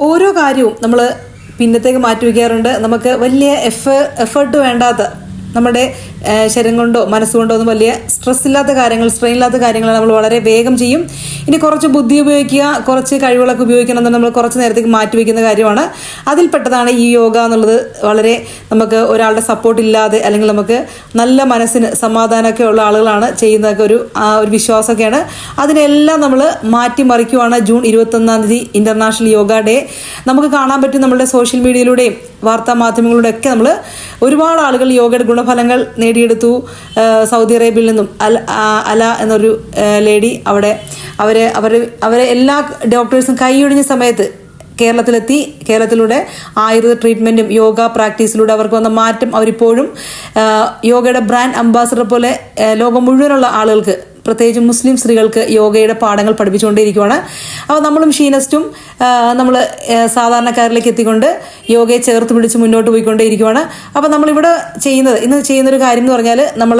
ഓരോ കാര്യവും നമ്മൾ പിന്നത്തേക്ക് മാറ്റി വയ്ക്കാറുണ്ട്. നമുക്ക് വലിയ എഫ് എഫേർട്ട് വേണ്ടാത്ത നമ്മുടെ ആ, ശരീരം കൊണ്ടോ മനസ്സുകൊണ്ടോ ഒന്നും വലിയ സ്ട്രെസ് ഇല്ലാത്ത കാര്യങ്ങൾ സ്ട്രെയിൻ ഇല്ലാത്ത കാര്യങ്ങൾ നമ്മൾ വളരെ വേഗം ചെയ്യും. ഇനി കുറച്ച് ബുദ്ധി ഉപയോഗിക്കുക കുറച്ച് കഴിവുകളൊക്കെ ഉപയോഗിക്കണം എന്ന് നമ്മൾ കുറച്ച് നേരത്തേക്ക് മാറ്റി വയ്ക്കുന്ന കാര്യമാണ്. അതിൽപ്പെട്ടതാണ് ഈ യോഗ എന്നുള്ളത് വളരെ നമുക്ക് ഒരാളുടെ സപ്പോർട്ട് ഇല്ലാതെ അല്ലെങ്കിൽ നമുക്ക് നല്ല മനസ്സിന് സമാധാനമൊക്കെ ഉള്ള ആളുകളാണ് ചെയ്യുന്നതൊക്കെ ഒരു ഒരു വിശ്വാസമൊക്കെയാണ്. അതിനെല്ലാം നമ്മൾ മാറ്റിമറിക്കുവാണ് ജൂൺ ഇരുപത്തൊന്നാം തീയതി ഇന്റർനാഷണൽ യോഗ ഡേ നമുക്ക് കാണാൻ പറ്റും നമ്മുടെ സോഷ്യൽ മീഡിയയിലൂടെയും വാർത്താ മാധ്യമങ്ങളിലൂടെ ഒക്കെ നമ്മൾ ഒരുപാട് ആളുകൾ യോഗയുടെ ഗുണഫലങ്ങൾ നേടിയെടുത്തു സൗദി അറേബ്യയിൽ നിന്നും. അൽ അല എന്നൊരു ലേഡി അവിടെ അവരെ അവരെ അവരെ എല്ലാ ഡോക്ടേഴ്സും കൈയൊഴിഞ്ഞ സമയത്ത് കേരളത്തിലെത്തി. കേരളത്തിലൂടെ ആയുർവേദ ട്രീറ്റ്മെന്റും യോഗ പ്രാക്ടീസിലൂടെ അവർക്ക് വന്ന മാറ്റം അവരിപ്പോഴും യോഗയുടെ ബ്രാൻഡ് അംബാസഡർ പോലെ ലോകം മുഴുവനുള്ള ആളുകൾക്ക് പ്രത്യേകിച്ച് മുസ്ലിം സ്ത്രീകൾക്ക് യോഗയുടെ പാഠങ്ങൾ പഠിപ്പിച്ചുകൊണ്ടേയിരിക്കുവാണ്. അപ്പോൾ നമ്മളും ഷീനസ്റ്റും നമ്മൾ സാധാരണക്കാരിലേക്ക് എത്തിക്കൊണ്ട് യോഗയെ ചേർത്ത് പിടിച്ച് മുന്നോട്ട് പോയിക്കൊണ്ടേയിരിക്കുകയാണ് അപ്പോൾ നമ്മളിവിടെ ചെയ്യുന്നത് ഇന്ന് ചെയ്യുന്നൊരു കാര്യം എന്ന് പറഞ്ഞാൽ നമ്മൾ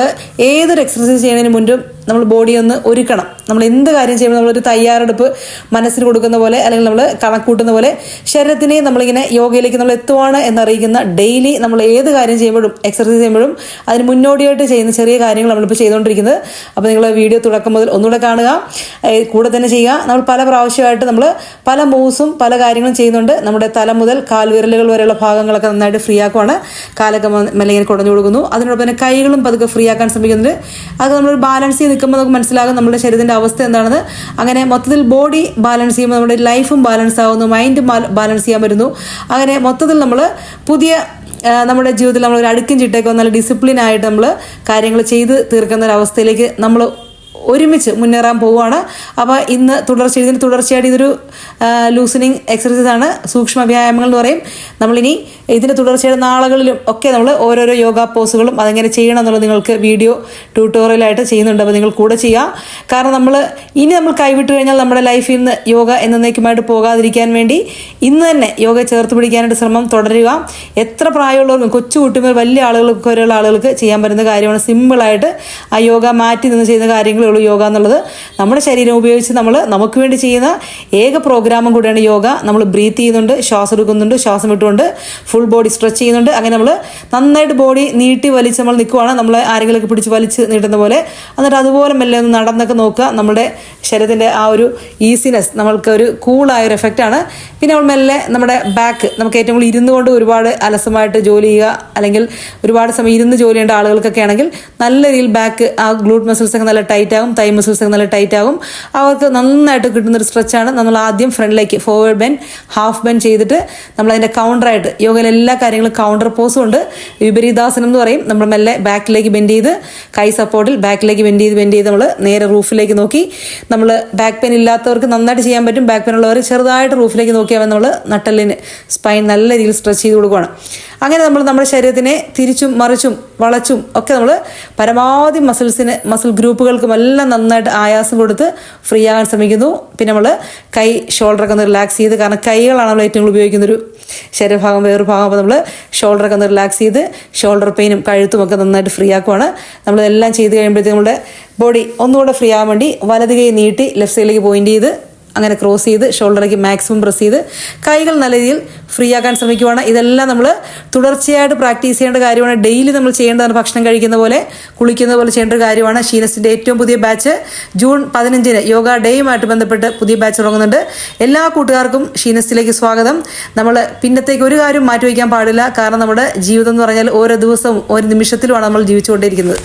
ഏതൊരു എക്സർസൈസ് ചെയ്യുന്നതിന് മുൻപും നമ്മൾ ബോഡി ഒന്ന് ഒരുക്കണം. നമ്മൾ എന്ത് കാര്യം ചെയ്യുമ്പോൾ നമ്മളൊരു തയ്യാറെടുപ്പ് മനസ്സിന് കൊടുക്കുന്ന പോലെ അല്ലെങ്കിൽ നമ്മൾ കണക്കൂട്ടുന്ന പോലെ ശരീരത്തിനെ നമ്മളിങ്ങനെ യോഗയിലേക്ക് നമ്മൾ എത്തുവാണ് എന്നറിയിക്കുന്ന ഡെയിലി നമ്മൾ ഏത് കാര്യം ചെയ്യുമ്പോഴും എക്സർസൈസ് ചെയ്യുമ്പോഴും അതിന് മുന്നോടിയായിട്ട് ചെയ്യുന്ന ചെറിയ കാര്യങ്ങൾ നമ്മളിപ്പോൾ ചെയ്തുകൊണ്ടിരിക്കുന്നത്. അപ്പോൾ നിങ്ങൾ വീഡിയോ തുടക്കം മുതൽ ഒന്നുകൂടെ കാണുക. കൂടെ തന്നെ ചെയ്യുക. നമ്മൾ പല പ്രാവശ്യമായിട്ട് നമ്മൾ പല മൂവ്സും പല കാര്യങ്ങളും ചെയ്യുന്നുണ്ട്. നമ്മുടെ തല മുതൽ കാൽവിരലുകൾ വരെയുള്ള ഭാഗങ്ങളൊക്കെ നന്നായിട്ട് ഫ്രീ ആക്കുവാണ്. കാലൊക്കെ മെല്ലെ ഇങ്ങനെ കൊടുക്കുന്നു. അതിനോടൊപ്പം തന്നെ കൈകളും പതുക്കെ ഫ്രീ ആക്കാൻ ശ്രമിക്കുന്നുണ്ട്. അത് നമ്മളൊരു ബാലൻസ് ചെയ്ത് നിൽക്കുമ്പോൾ നമുക്ക് മനസ്സിലാകും നമ്മുടെ ശരീരത്തിന്റെ അവസ്ഥ എന്താണെന്ന്. അങ്ങനെ മൊത്തത്തിൽ ബോഡി ബാലൻസ് ചെയ്യുമ്പോൾ നമ്മുടെ ലൈഫും ബാലൻസ് ആവുന്നു മൈൻഡും ബാലൻസ് ചെയ്യാൻ പറ്റുന്നു. അങ്ങനെ മൊത്തത്തിൽ നമ്മൾ പുതിയ നമ്മുടെ ജീവിതത്തിൽ നമ്മൾ ഒരു അടുക്കും ചിട്ടയൊക്കെ നല്ല ഡിസിപ്ലിൻ ആയിട്ട് നമ്മൾ കാര്യങ്ങൾ ചെയ്ത് തീർക്കുന്ന ഒരു അവസ്ഥയിലേക്ക് നമ്മൾ ഒരുമിച്ച് മുന്നേറാൻ പോവുകയാണ്. അപ്പോൾ ഇന്ന് തുടർച്ച ഇതിന് തുടർച്ചയായിട്ട് ഇതൊരു ലൂസനിങ് എക്സർസൈസ് ആണ്. സൂക്ഷ്മ വ്യായാമങ്ങൾ എന്ന് പറയും. നമ്മളിനി ഇതിന്റെ തുടർച്ചയുടെ നാളുകളിലും ഒക്കെ നമ്മൾ ഓരോരോ യോഗ പോസുകളും അതെങ്ങനെ ചെയ്യണം എന്നുള്ളത് നിങ്ങൾക്ക് വീഡിയോ ട്യൂട്ടോറിയലായിട്ട് ചെയ്യുന്നുണ്ട്. അപ്പോൾ നിങ്ങൾ കൂടെ ചെയ്യുക കാരണം നമ്മൾ ഇനി നമ്മൾ കൈവിട്ട് കഴിഞ്ഞാൽ നമ്മുടെ ലൈഫിൽ നിന്ന് യോഗ എന്നേക്കുമായിട്ട് പോകാതിരിക്കാൻ വേണ്ടി ഇന്ന് തന്നെ യോഗ ചേർത്ത് പിടിക്കാനായിട്ട് ശ്രമം തുടരുക. എത്ര പ്രായമുള്ളവർക്കും കൊച്ചു കുട്ടികൾ വലിയ ആളുകൾക്ക് വരെയുള്ള ആളുകൾക്ക് ചെയ്യാൻ പറ്റുന്ന കാര്യമാണ് സിമ്പിളായിട്ട് ആ യോഗ മാറ്റി നിന്ന് ചെയ്യുന്ന കാര്യങ്ങളേ ഉള്ളൂ യോഗ എന്നുള്ളത്. നമ്മുടെ ശരീരം ഉപയോഗിച്ച് നമ്മൾ നമുക്ക് വേണ്ടി ചെയ്യുന്ന ഏക പ്രോഗ്രാമും കൂടിയാണ് യോഗ. നമ്മൾ ബ്രീത്ത് ചെയ്യുന്നുണ്ട് ശ്വാസം എടുക്കുന്നുണ്ട് ശ്വാസം വിട്ടുകൊണ്ട് ഫുൾ ബോഡി സ്ട്രെച്ച് ചെയ്യുന്നുണ്ട്. അങ്ങനെ നമ്മൾ നന്നായിട്ട് ബോഡി നീട്ടി വലിച്ച് നമ്മൾ നിൽക്കുവാണ് നമ്മൾ ആരെങ്കിലുമൊക്കെ പിടിച്ച് വലിച്ച് നീട്ടുന്ന പോലെ. എന്നിട്ട് അതുപോലെ മെല്ലെ ഒന്ന് നടന്നൊക്കെ നോക്കുക. നമ്മുടെ ശരീരത്തിന്റെ ആ ഒരു ഈസിനെസ് നമ്മൾക്ക് ഒരു കൂളായ ഒരു എഫക്റ്റാണ് പിന്നെ നമ്മൾ മെല്ലെ നമ്മുടെ ബാക്ക് നമുക്ക് ഏറ്റവും കൂടുതൽ ഇരുന്നു കൊണ്ട് ഒരുപാട് അലസമായിട്ട് ജോലി ചെയ്യുക. അല്ലെങ്കിൽ ഒരുപാട് സമയം ഇരുന്ന് ജോലി ചെയ്യേണ്ട ആളുകൾക്കൊക്കെ ആണെങ്കിൽ നല്ല രീതിയിൽ ബാക്ക് ആ ഗ്ലൂട്ട് മസിൽസ് ഒക്കെ നല്ല ടൈറ്റ് ആകും. തൈ മസിൽസ് ഒക്കെ നല്ല ടൈറ്റ് ആകും. അവർക്ക് നന്നായിട്ട് കിട്ടുന്നൊരു സ്ട്രെച്ചാണ് നമ്മൾ ആദ്യം ഫ്രണ്ടിലേക്ക് ഫോർവേഡ് ബെൻ ഹാഫ് ബെൻ ചെയ്തിട്ട് നമ്മൾ അതിന്റെ കൗണ്ടറായിട്ട് യോഗയിൽ എല്ലാ കാര്യങ്ങളും കൗണ്ടർ പോസും ഉണ്ട്. വിപരീതാസനം എന്ന് പറയും. നമ്മൾ മെല്ലെ ബാക്കിലേക്ക് ബെൻഡ് ചെയ്ത് കൈ സപ്പോർട്ടിൽ ബാക്കിലേക്ക് ബെൻഡ് ചെയ്ത് ബെൻഡ് ചെയ്ത് നമ്മൾ നേരെ റൂഫിലേക്ക് നോക്കി. നമ്മൾ ബാക്ക് പെയിൻ ഇല്ലാത്തവർക്ക് നന്നായിട്ട് ചെയ്യാൻ പറ്റും. ബാക്ക് പെയിൻ ഉള്ളവർ ചെറുതായിട്ട് റൂഫിലേക്ക് നോക്കിയാൽ നമ്മൾ നട്ടലിന് സ്പൈൻ നല്ല രീതിയിൽ സ്ട്രെച്ച് ചെയ്ത് കൊടുക്കുകയാണ് അങ്ങനെ നമ്മൾ നമ്മുടെ ശരീരത്തിനെ തിരിച്ചും മറിച്ചും വളച്ചും ഒക്കെ നമ്മൾ പരമാവധി മസിൽസിന് മസിൽ ഗ്രൂപ്പുകൾക്കും എല്ലാം നന്നായിട്ട് ആയാസം കൊടുത്ത് ഫ്രീ ആകാൻ ശ്രമിക്കുന്നു. പിന്നെ നമ്മൾ കൈ ഷോൾഡറൊക്കെ ഒന്ന് റിലാക്സ് ചെയ്ത് കാരണം കൈകളാണ് നമ്മൾ ഏറ്റവും കൂടുതൽ ഉപയോഗിക്കുന്ന ഒരു ശരീരഭാഗം വേറൊരു ഭാഗം. അപ്പോൾ നമ്മൾ ഷോൾഡറൊക്കെ ഒന്ന് റിലാക്സ് ചെയ്ത് ഷോൾഡർ പെയിനും കഴുത്തും ഒക്കെ നന്നായിട്ട് ഫ്രീ ആക്കുവാണ്. നമ്മളിതെല്ലാം ചെയ്ത് കഴിയുമ്പോഴത്തേക്കും നമ്മുടെ ബോഡി ഒന്നുകൂടെ ഫ്രീ ആകാൻ വേണ്ടി വലത് കൈ നീട്ടി ലെഫ്റ്റ് സൈഡിലേക്ക് പോയിന്റ് ചെയ്ത് അങ്ങനെ ക്രോസ് ചെയ്ത് ഷോൾഡറേക്ക് മാക്സിമം പ്രസ് ചെയ്ത് കൈകൾ നല്ല രീതിയിൽ ഫ്രീ ആക്കാൻ ശ്രമിക്കുവാണ്. ഇതെല്ലാം നമ്മൾ തുടർച്ചയായിട്ട് പ്രാക്ടീസ് ചെയ്യേണ്ട കാര്യമാണ്. ഡെയിലി നമ്മൾ ചെയ്യേണ്ടതാണ് ഭക്ഷണം കഴിക്കുന്ന പോലെ കുളിക്കുന്ന പോലെ ചെയ്യേണ്ട ഒരു കാര്യമാണ്. ഷീനസിന്റെ ഏറ്റവും പുതിയ ബാച്ച് ജൂൺ പതിനഞ്ചിന് യോഗ ഡേയുമായിട്ട് ബന്ധപ്പെട്ട് പുതിയ ബാച്ച് തുടങ്ങുന്നുണ്ട്. എല്ലാ കൂട്ടുകാർക്കും ഷീനസിലേക്ക് സ്വാഗതം. നമ്മൾ പിന്നത്തേക്ക് ഒരു കാര്യം മാറ്റി വയ്ക്കാൻ പാടില്ല. കാരണം നമ്മുടെ ജീവിതം എന്ന് പറഞ്ഞാൽ ഓരോ ദിവസവും ഓരോ നിമിഷത്തിലുമാണ് നമ്മൾ ജീവിച്ചുകൊണ്ടിരിക്കുന്നത്